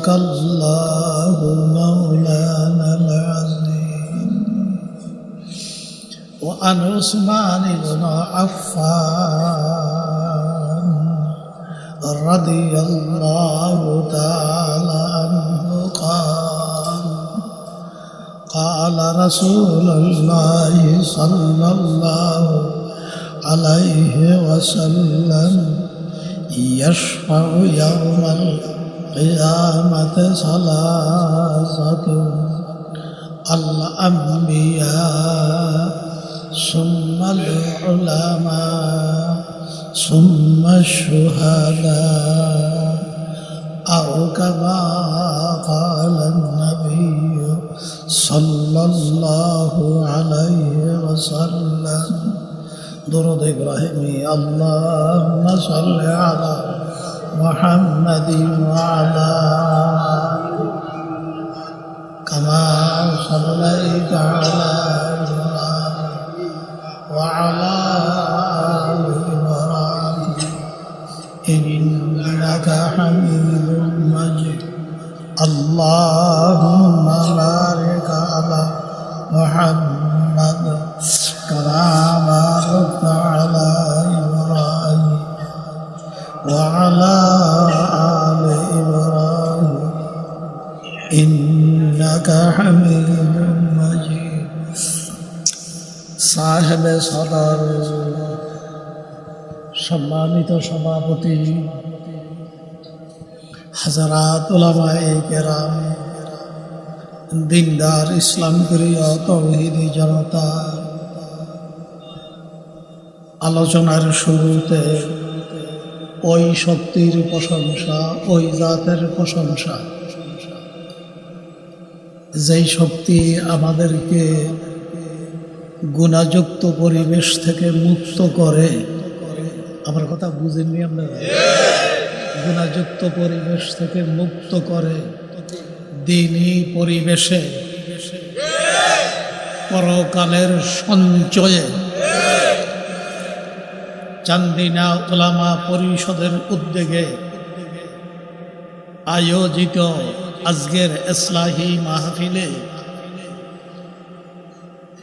صدق الله مولانا العظيم. وعن عثمان بن عفان رضي الله تعالى عنه قال قال رسول الله صلى الله عليه وسلم يشفع يوم القيامة ثلاثة الأنبياء ثم العلماء ثم الشهداء أو كما قال النبي صلى الله عليه وسلم درود إبراهيم اللهم صل على محمد وعلى كما صليت على وعلى آل إبراهيم إنك حميد مجيد. اللهم সাহেব সদর সম্মানিত সভাপতি কেরাম, দিনদার ইসলাম প্রিয় তৌহিদি জনতা, আলোচনার শুরুতে ওই শক্তির প্রশংসা, ওই জাতের প্রশংসা, যেই শক্তি আমাদেরকে গুণাযুক্ত পরিবেশ থেকে মুক্ত করে। আমার কথা বুঝেননি আপনারা? গুণাযুক্ত পরিবেশ থেকে মুক্ত করে দিনই পরিবেশে। পরকালের সঞ্চয়ে। চান্দিনা ওলামা পরিষদের উদ্যোগে আয়োজিত আজকের এসলাহি মাহফিলে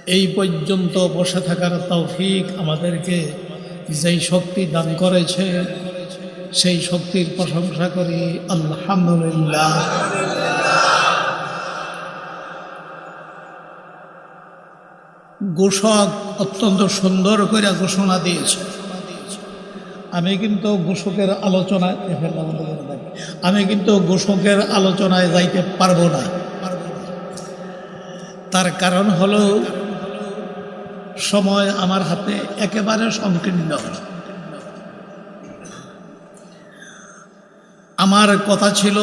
এই পর্যন্ত বসে থাকার তৌফিক আমাদেরকে যেই শক্তি দান করেছে, সেই শক্তির প্রশংসা করি। আলহামদুলিল্লাহ। ঘোষক অত্যন্ত সুন্দর করে ঘোষণা দিয়েছে। আমি কিন্তু ঘোষকের আলোচনায় আমি কিন্তু ঘোষকের আলোচনায় যাইতে পারব না। তার কারণ হলো সময় আমার হাতে একেবারে সংকীর্ণ। আমার কথা ছিল,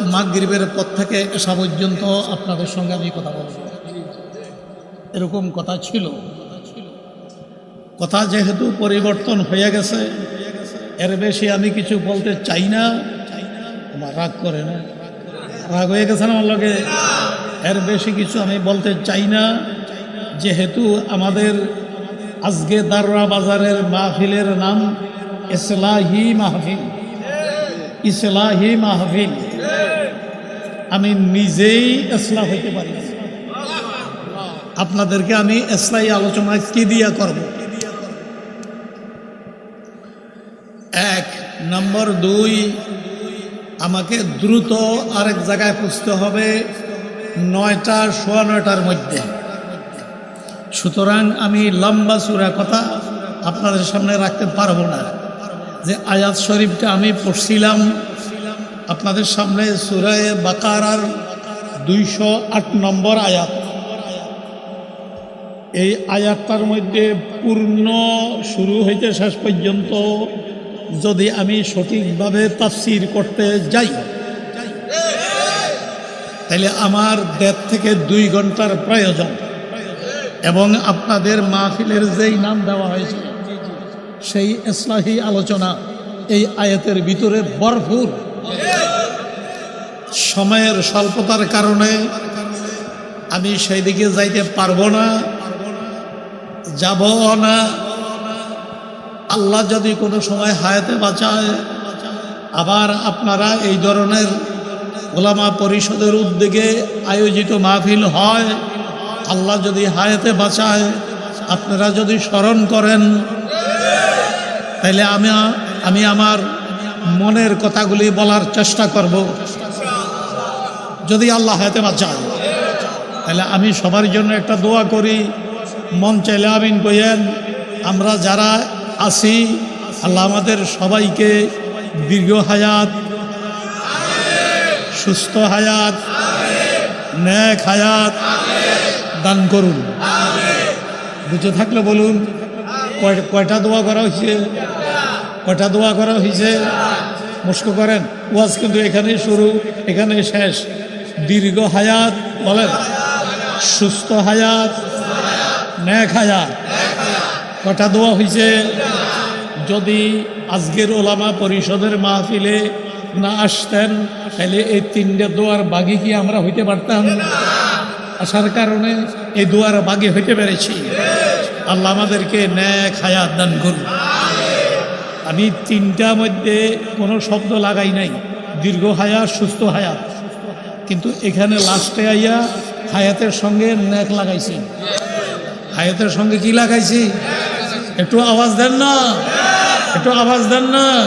মাগরিবের পর থেকে এসা পর্যন্ত আপনাদের সঙ্গে আমি কথা বলব। এরকম কথা ছিল। কথা যেহেতু পরিবর্তন হয়ে গেছে, এর বেশি আমি কিছু বলতে চাই না। আমার রাগ করে না। রাগ হয়ে গেছে না আমার লোকে এর বেশি কিছু আমি বলতে চাই না। যেহেতু আমাদের আজকে দাররা বাজারের মাহফিলের নাম ইসলাহি মাহফিল। ইসলাহি মাহফিল। আমি নিজেই ইসলাহ হইতে পারি আপনাদেরকে আমি ইসলাহি আলোচনা কি দিয়া করব? এক, নম্বর দুই, আমাকে দ্রুত আরেক জায়গায় পুষতে হবে নয়টা, সোয়া নয়টার মধ্যে। সুতরাং আমি লম্বা চূড়া কথা আপনাদের সামনে রাখতে পারব না। যে আয়াত শরীফটা আমি পড়ছিলাম, আপনাদের সামনে সুরায় বাকারার দুইশো আট নম্বর আয়াত। এই আয়াতটার মধ্যে পূর্ণ শুরু হইতে শেষ পর্যন্ত যদি আমি সঠিকভাবে তাফসির করতে যাই তাহলে আমার দেড় থেকে দুই ঘণ্টার প্রয়োজন। এবং আপনাদের মাহফিলের যেই নাম দেওয়া হয়েছে, সেই ইসলাহী আলোচনা এই আয়াতের ভিতরে ভরপুর। সময়ের স্বল্পতার কারণে আমি সেই দিকে যাইতে পারব না, যাব না। আল্লাহ যদি কোনো সময় হায়াতে বাঁচায়, আবার আপনারা এই ধরনের ওলামা পরিষদের উদ্যোগে আয়োজিত মাহফিল হয় আল্লাহ যদি হায়াতে বাঁচায়, আপনারা যদি স্মরণ করেন তাহলে আমি আমি আমার মনের কথাগুলি বলার চেষ্টা করব। যদি আল্লাহ হায়াতে বাঁচায় তাহলে আমি সবার জন্য একটা দোয়া করি। মন চাইলে আমিন কইয়েন। আমরা যারা আছি, আল্লাহ আমাদের সবাইকে দীর্ঘ হায়াত, সুস্থ হায়াত ন্যাক হায়াত দান করুন। বুঝে থাকলে বলুন, কয়- কয়টা দোয়া করা হয়েছে? কয়টা দোয়া করা হয়েছে? মুস্ক করেন। ওয়াজ কিন্তু এখানেই শুরু এখানে শেষ। দীর্ঘ হায়াত, বলেন। সুস্থ হায়াত ন্যাক হায়াত। কটা দোয়া হয়েছে? যদি আজকের ওলামা পরিষদের মাহফিলে না আসতেন, তাহলে এই তিনটে দোয়ার বাগি কি আমরা হইতে পারতাম? আসার কারণে এই দুয়ার বাগি হইতে পেরেছি। আল্লাহ আমাদেরকে ন্যাক হায়াত দান করুন। আমি তিনটা মধ্যে কোনো শব্দ লাগাই নাই। দীর্ঘ হায়াত, সুস্থ হায়াত। কিন্তু এখানে লাস্টে আইয়া হায়াতের সঙ্গে ন্যাক লাগাইছি। হায়াতের সঙ্গে কি লাগাইছি? একটু আওয়াজ দেন না। একটু আওয়াজ দেন না।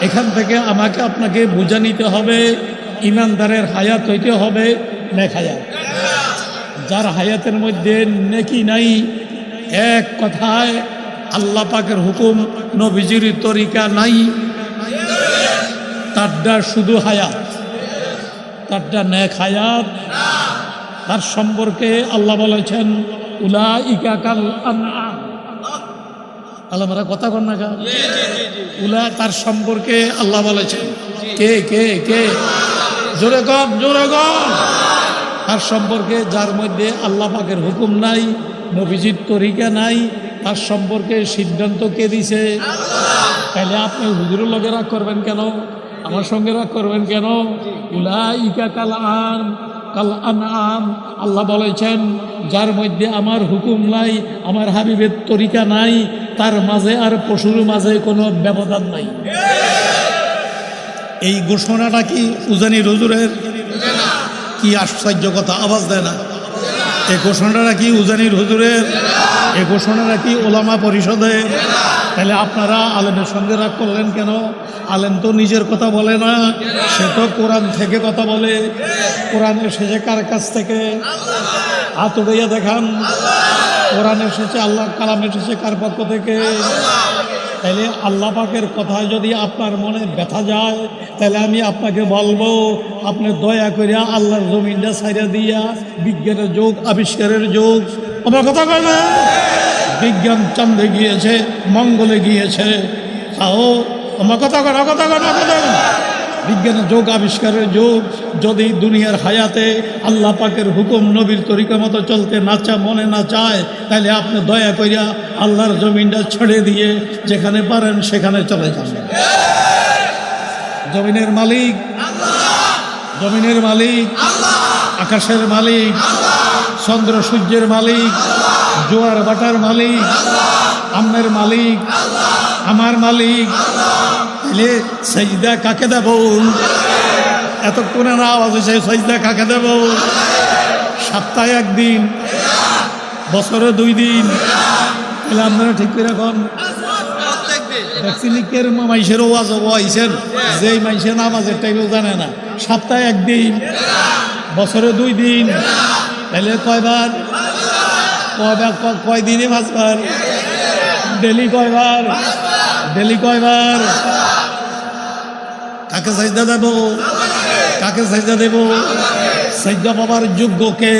এখান থেকে আমাকে আপনাকে বুঝা নিতে হবে, ইমানদারের হায়াত হইতে হবে, নেক হায়াত। যার হায়াতের মধ্যে নেকি নাই, এক কথায় আল্লাহ পাকের হুকুম নবীজির তরিকা নাই। তারটা শুধু হায়াত, তারটা নেক হায়াত। তার সম্পর্কে আল্লাহ বলেছেন উলা ইকা কাল আল্লাহ মারা কথা কর না উলা, তার সম্পর্কে আল্লাহ বলেছেন, কে কে কে? জোরে কম জোরে কম। তার সম্পর্কে যার মধ্যে আল্লাহ পাকের হুকুম নাই, নবীজির তরিকা নাই, তার সম্পর্কে সিদ্ধান্ত কে দিছে? তাহলে আপনি হুজুরের লগে রাগ করবেন কেন? আমার সঙ্গে রাগ করবেন কেন? উলা ইকা কাল আন কাল আম আল্লাহ বলেছেন, যার মধ্যে আমার হুকুম নাই, আমার হাবিবের তরিকা নাই, তার মাঝে আর পশুর মাঝে কোনো ব্যবধান নাই। এই ঘোষণাটা কি উজানি রজুরের কি আশ্চর্য কথা, আওয়াজ দেয় না। এ ঘোষণাটা কি উজানির হুজুরের এ ঘোষণাটা কি ওলামা পরিষদে। তাহলে আপনারা আলেমের সঙ্গে রাগ করলেন কেন? আলেম তো নিজের কথা বলে না, সে তো কোরআন থেকে কথা বলে। কোরআন এসেছে কার কাছ থেকে? হাত উড়াইয়া দেখান। কোরআন এসেছে আল্লাহ কালাম এসেছে কার পক্ষ থেকে? তাহলে আল্লাহ পাকের কথায় যদি আপনার মনে ব্যথা যায় তাহলে আমি আপনাকে বলব, আপনি দয়া করিয়া আল্লাহর জমিনটা সাইড়া দিয়া বিজ্ঞানের যোগ, আবিষ্কারের যোগ। আমার কথা কয় বিজ্ঞান চন্দ্রে গিয়েছে, মঙ্গলে গিয়েছে। তাও আমার কথা কয় কথা কথা। বিজ্ঞানের যোগ, আবিষ্কারের যোগ, যদি দুনিয়ার হায়াতে আল্লাহ পাকের হুকুম নবীর তরিকা মতো চলতে না চা, মনে না চায় তাহলে আপনি দয়া করিয়া আল্লাহর জমিনটা ছেড়ে দিয়ে যেখানে পারেন সেখানে চলে যান। জমিনের মালিক জমিনের মালিক, আকাশের মালিক, চন্দ্র সূর্যের মালিক, জোয়ার বাটার মালিক, আমের মালিক, আমার মালিক তাহলে সেজদা কাকে দেব? এতক্ষণে না আওয়াজ হয়েছে সেজদা কাকে দেব? সপ্তাহে একদিন, বছরে দুই দিন। তাহলে আপনারা ঠিক করে এখন ভ্যাকসিনিকের মাইসের ওয়াজ আইসেন? যেই মাইসের নামাজের টাইমেও জানে না। সপ্তাহে একদিন, বছরে দুই দিন। তাহলে কয়বার? কয়বার কয় দিনে পাঁচবার? ডেলি কয়বার? ডেলি কয়বার? কাকে সাজদা দেব? কাকে সাজদা দেব? সাজদা পাবার যোগ্য কে?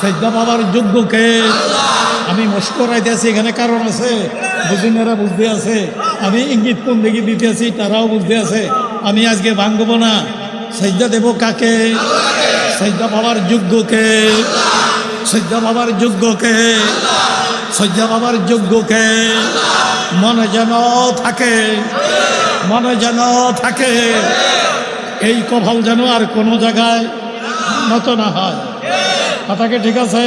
সাজদা পাবার যোগ্য কে? আমি মুস্করাইতে আছি, এখানে কারণ আছে। বুঝিনারা বুঝতে আছে। আমি ইঙ্গিত কোন দিকে দিতে আছি, তারাও বুঝতে আছে। আমি আজকে ভাঙব না। সজ্জা দেব কাকে? সজ্জা বাবার যোগ্যকে সজ্জা বাবার যোগ্যকে সজ্জা বাবার যোগ্যকে মনে যেন থাকে। মনে যেন থাকে, এই কভাল যেন আর কোনো জায়গায় নত না হয়। কথাকে ঠিক আছে?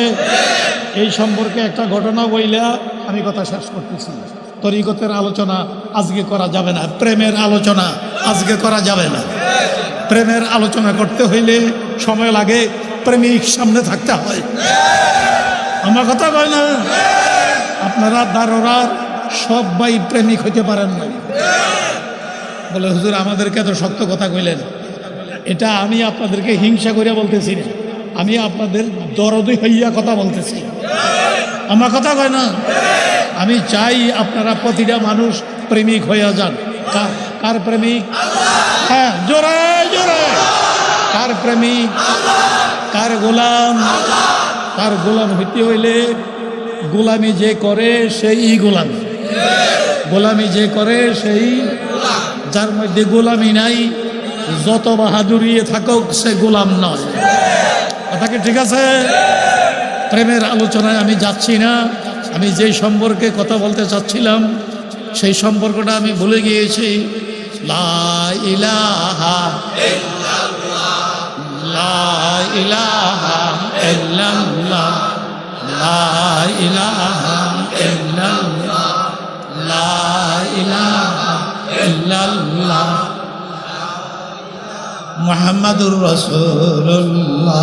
এই সম্পর্কে একটা ঘটনা বইলা আমি কথা শেষ করতেছি। তরিকতের আলোচনা আজকে করা যাবে না, প্রেমের আলোচনা আজকে করা যাবে না। প্রেমের আলোচনা করতে হইলে সময় লাগে, প্রেমিক সামনে থাকতে হয়। আমার কথা কয় না? আপনারা দারোরার সবাই প্রেমিক হইতে পারেন না বলে, হুজুর, আমাদেরকে এত শক্ত কথা কইলেন। এটা আমি আপনাদেরকে হিংসা করিয়া বলতেছি আমি আপনাদের দরদি হইয়া কথা বলতেছি। আমার কথা কয় না? আমি চাই আপনারা প্রতিটা মানুষ প্রেমিক হইয়া যান। কার প্রেমিক? হ্যাঁ জোরে জোরে। কার প্রেমিক? কার গোলাম? কার গোলাম হইতে হইলে গোলামি যে করে সেই গোলাম। গোলামি যে করে সেই যার মধ্যে গোলামি নাই, যত বাহাদুরিয়ে থাকুক, সে গোলাম নয়। কথা কি ঠিক আছে? প্রেমের আলোচনায় আমি যাচ্ছি না। আমি যেই সম্পর্কে কথা বলতে চাচ্ছিলাম, সেই সম্পর্কটা আমি ভুলে গিয়েছি। লা ইলাহা লা মোহাম্মদুর রসুল্লাহ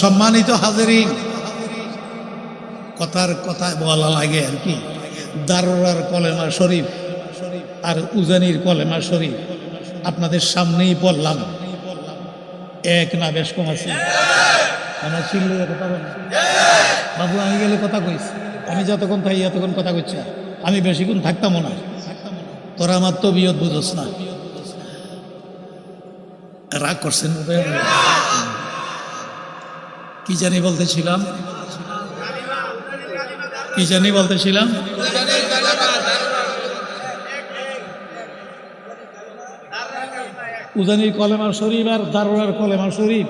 সম্মানিত হাজারিন, কথার কথা বলা লাগে আর কি। দারোয়ার কলেমা শরীফ আর উজানির কলেমা শরীফ আপনাদের সামনেই পড়লাম। এক না বেশ কম আছে। আমার চিল্লে কথা বলেন বাবু, আমি গেলে কথা কইস। আমি যতক্ষণ থাকি এতক্ষণ কথা কইছি আমি বেশিক্ষণ থাকতামও না। তোরা আমার তো বিয়ত বুঝোস না। রাগ করছেন। কি জানি বলতেছিলাম? কি জানি বলতেছিলাম? উজানির কলেমা শরীফ আর দারোয়ার কলেমা শরীফ।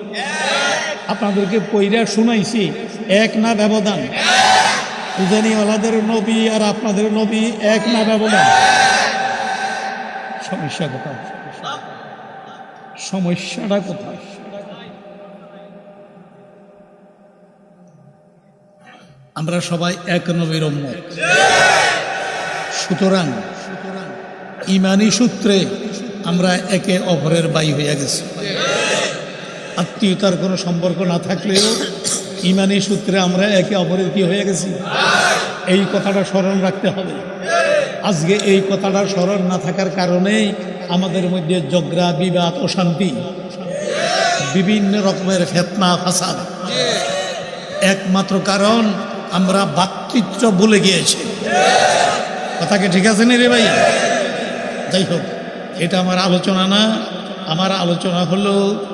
আপনাদেরকে পইরা শুনাইছি, এক না ব্যবধান। উজানিওয়ালাদের নবী আর আপনাদের নবী এক না ব্যবধান। সমস্যা কোথায়? সমস্যাটা কোথায়? আমরা সবাই এক নবীর সুতরাং ইমানি সূত্রে আমরা একে অপরের বাই হইয়া গেছি। আত্মীয়তার কোনো সম্পর্ক না থাকলেও ইমানি সূত্রে আমরা একে অপরের কি হয়ে গেছি? এই কথাটা স্মরণ রাখতে হবে। আজকে এই কথাটা স্মরণ না থাকার কারণেই আমাদের মধ্যে ঝগড়া, বিবাদ, অশান্তি, বিভিন্ন রকমের ফেতনা, ফাসাদ। একমাত্র কারণ আমরা ভাতৃত্ব ভুলে গিয়েছি। কথাকে ঠিক আছে নি রে ভাই? যাই হোক, এটা আমার আলোচনা না। আমার আলোচনা হলো